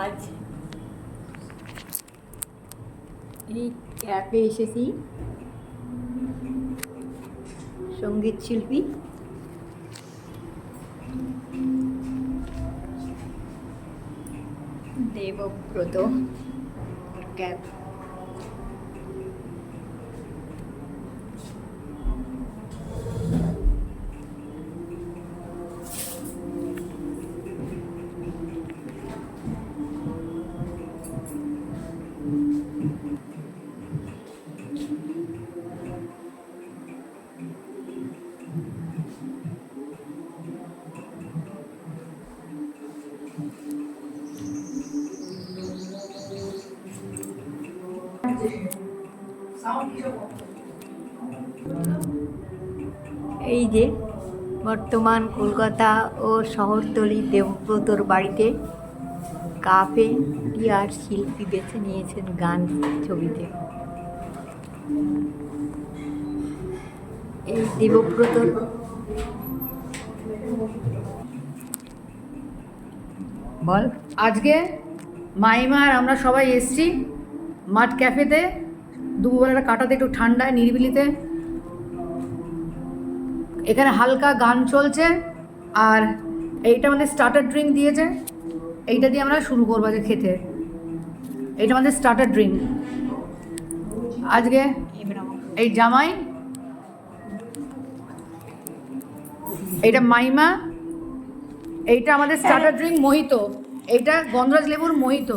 আজ। এই ক্যাপে এসেছি। সংগীত শিল্পী। দেবব্রত। ক্যাপ এই যে বর্তমান কলকাতা ও শহরতলি দেবব্রতর বাড়িতে কাপে ইয়ার শিল্পী বেছে নিয়েছেন গান ছবিতে। এই দেবব্রতর বল। আজকে মাইমা আর আমরা সবাই এসছি মাঠ ক্যাফেতে। দুপুরবেলাটা কাটাতে একটু ঠান্ডায়, নিরিবিলিতে। এখানে হালকা গান চলছে আর এইটা আমাদের স্টার্টার ড্রিঙ্ক দিয়েছে। এইটা দিয়ে আমরা শুরু করব আজকে খেতে। এইটা আমাদের স্টার্টার ড্রিঙ্ক আজকে এই জামাই, এইটা মাইমা এইটা আমাদের স্টার্টার ড্রিঙ্ক মোহিত এইটা গন্ধরাজ লেবুর মোহিত।